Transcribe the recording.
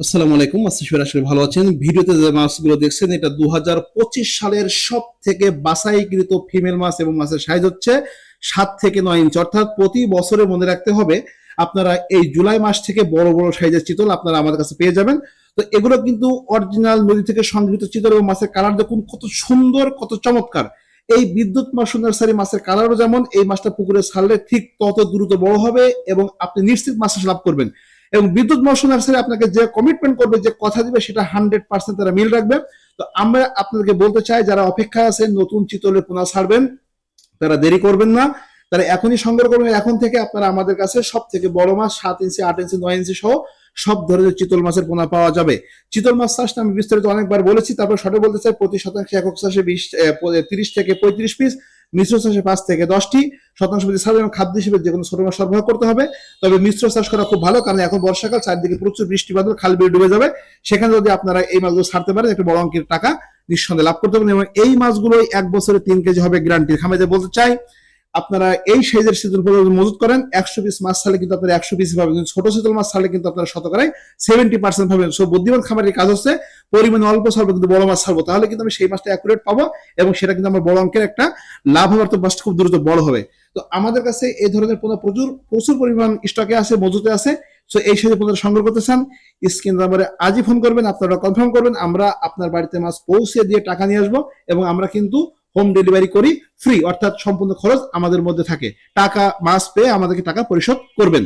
আসসালামু আলাইকুম আসিফের আসলে ভালো আছেন। ভিডিওতে যে মাছগুলো দেখছেন, এটা দু সালের সব থেকে বাছাইকৃত ফিমেল মাছ এবং মাছের সাইজ হচ্ছে সাত থেকে নয় ইঞ্চ অর্থাৎ প্রতি বছরে মনে রাখতে হবে, আপনারা এই জুলাই মাস থেকে বড় বড় সাইজের চিতল আপনারা আমাদের কাছে পেয়ে যাবেন। তো এগুলো কিন্তু অরিজিনাল নদী থেকে সংগৃহীত চিতল এবং মাছের কালার দেখুন, কত সুন্দর, কত চমৎকার। এই বিদ্যুৎ মাছ নার্সারি মাছের কালারও যেমন, এই মাছটা পুকুরে ছাড়লে ঠিক তত দ্রুত বড় হবে এবং আপনি নিশ্চিত মাছ লাভ করবেন। এবং বিদ্যুৎ মৌসুম নার্সারি আপনাকে যে কমিটমেন্ট করবে, যে কথা দিবে, সেটা হান্ড্রেড পার্সেন্ট তারা মিল রাখবে। তো আমরা আপনাদেরকে বলতে চাই, যারা অপেক্ষায় আছেন, নতুন চিতলের পোনা ছাড়বেন, তারা দেরি করবেন না। তারা এখনই সংগ্রহ করবেন। এখন থেকে আপনারা আমাদের কাছে সব থেকে বড় মাছ, সাত ইঞ্চি, আট ইঞ্চি, নয় ইঞ্চি সহ সব ধরনের চিতল মাছের পোনা পাওয়া যাবে। চিতল মাছ চাষটা আমি বিস্তারিত অনেকবার বলেছি, তারপর সঠিক বলতে চাই, প্রতি শতাংশে একক চাষে বিশ তিরিশ থেকে পঁয়ত্রিশ পিস মিশ্র চাষে পাঁচ থেকে দশটি শতাংশ প্রতি সাধারণ এবং খাদ্য হিসেবে যে কোনো ছোট মাছ সরবরাহ করতে হবে। তবে মিশ্র চাষ করা খুব ভালো, কারণ এখন বর্ষাকাল, চারদিকে প্রচুর বৃষ্টিপাত খাল বেড়ে ডুবে যাবে। সেখানে যদি আপনারা এই মাছগুলো ছাড়তে পারেন, একটা বড় অঙ্কের টাকা নিঃসন্দেহে লাভ করতে পারেন। এবং এই মাছগুলোই এক বছরে তিন কেজি হবে গ্যারান্টি যে বলতে চাই আপনারা এই সাইজের শীতল পর্যন্ত মজুত করেন, একশো পিস মাছ ছাড়লে কিন্তু আপনারা একশো পিস পাবেন ছোট শীতল মাছ ছাড়লে কিন্তু আপনারা শতকরায় সেভেন্টি পার্সেন্ট পাবেন সো বুদ্ধিমান খামারের কাজ হচ্ছে পরিমাণে অল্প ছাড়বো কিন্তু বড় মাছ ছাড়বো। তাহলে কিন্তু আমি সেই মাছটা অ্যাকুরেট পাবো এবং সেটা কিন্তু আমার বড় অঙ্কের একটা লাভ হওয়ার তো মাছটা খুব দ্রুত বড় হবে। তো আমাদের কাছে এই ধরনের পণ্য প্রচুর প্রচুর পরিমাণ স্টকে আছে, মজুতে আছে সো এই সাথে পণ্য সংগ্রহ করতে চান, স্ক্রিন নাম্বারে আজই ফোন করবেন, আপনারা কনফার্ম করবেন, আমরা আপনার বাড়িতে মাছ পৌঁছে দিয়ে টাকা নিয়ে আসব এবং আমরা কিন্তু হোম ডেলিভারি করি ফ্রি অর্থাৎ সম্পূর্ণ খরচ আমাদের মধ্যে থাকে। টাকা মাস পেয়ে আমাদেরকে টাকা পরিশোধ করবেন।